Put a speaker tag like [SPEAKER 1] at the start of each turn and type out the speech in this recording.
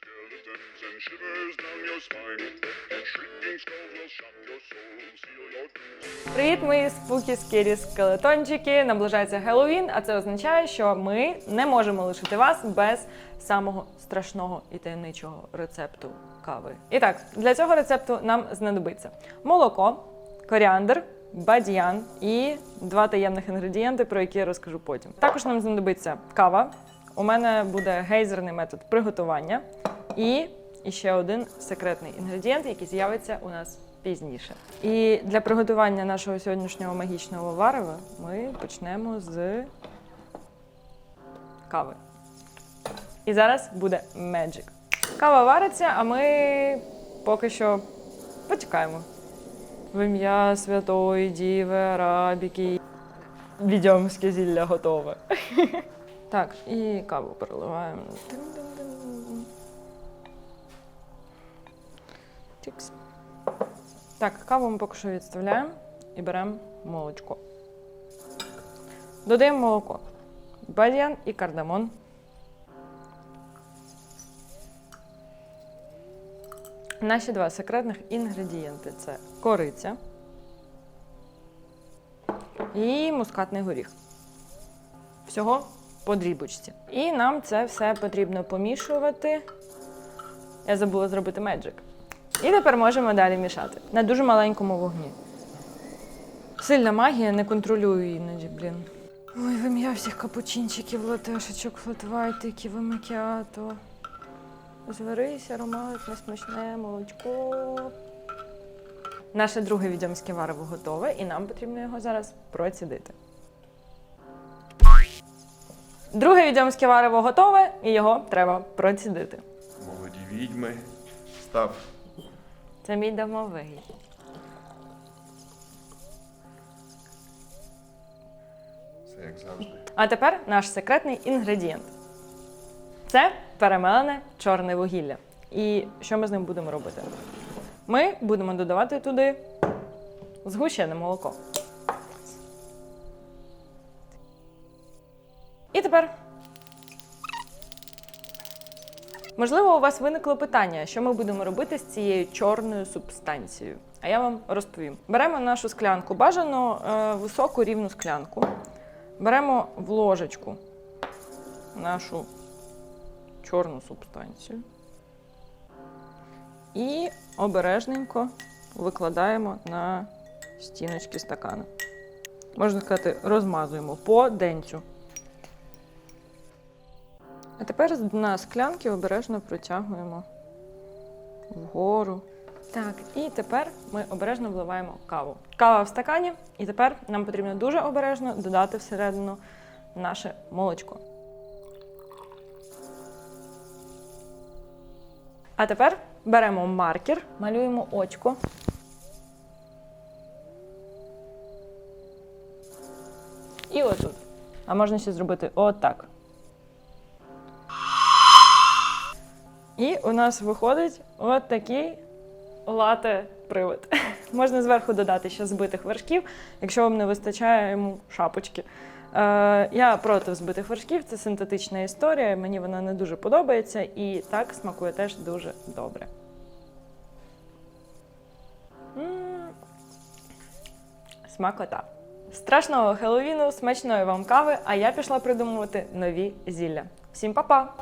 [SPEAKER 1] Skeletons and shivers down your spine. Shrieking skulls will shock your soul, seal your doom.
[SPEAKER 2] Привіт, мої спукі скері скелетончики. Наближається Геловін, а це означає, що ми не можемо лишити вас без самого страшного і таємничого рецепту кави. І так, для цього рецепту нам знадобиться молоко, коріандр, бадьян і два таємних інгредієнти, про які я розкажу потім. Також нам знадобиться кава. У мене буде гейзерний метод приготування і ще один секретний інгредієнт, який з'явиться у нас пізніше. І для приготування нашого сьогоднішнього магічного варева ми почнемо з кави. І зараз буде Magic. Кава вариться, а ми поки що почекаємо. В ім'я Святої Діви Арабіки. Відьомське зілля готове. Так, і каву переливаємо. Тікс. Так, каву ми поки що відставляємо і беремо молочко. Додаємо молоко, бадьян і кардамон. Наші два секретних інгредієнти це кориця і мускатний горіх. Всього по дрібочці. І нам це все потрібно помішувати. Я забула зробити меджик. І тепер можемо далі мішати на дуже маленькому вогні. Сильна магія, не контролюю іноді, блін. Ой, в ім'я всіх капучинчиків, латешечок, флатвайтиків, макіато. Зварись, ароматне, смачне молочко. Наше друге відьомське варево готове, і нам потрібно його зараз процідити. Друге відьомське варево готове, і його треба процідити.
[SPEAKER 3] Молоді відьми. Став.
[SPEAKER 2] Це мій домовий.
[SPEAKER 3] Все як завжди.
[SPEAKER 2] А тепер наш секретний інгредієнт. Це перемелене чорне вугілля. І що ми з ним будемо робити? Ми будемо додавати туди згущене молоко. І тепер. Можливо, у вас виникло питання, що ми будемо робити з цією чорною субстанцією. А я вам розповім. Беремо нашу склянку, бажано е, високу рівну склянку. Беремо в ложечку нашу чорну субстанцію і обережненько викладаємо на стіночки стакана. Можна сказати, розмазуємо по денцю. А тепер з дна склянки обережно протягуємо вгору. Так, і тепер ми обережно вливаємо каву. Кава в стакані, і тепер нам потрібно дуже обережно додати всередину наше молочко. А тепер беремо маркер, малюємо очко. І отут. А можна ще зробити отак. І у нас виходить от такий лате-привид. Можна зверху додати ще збитих вершків, якщо вам не вистачає йому шапочки. Е, я проти збитих вершків, це синтетична історія, мені вона не дуже подобається і так смакує теж дуже добре. М, Смакота. Страшного Хеллоуіну, смачної вам кави, а я пішла придумувати нові зілля. Всім па-па!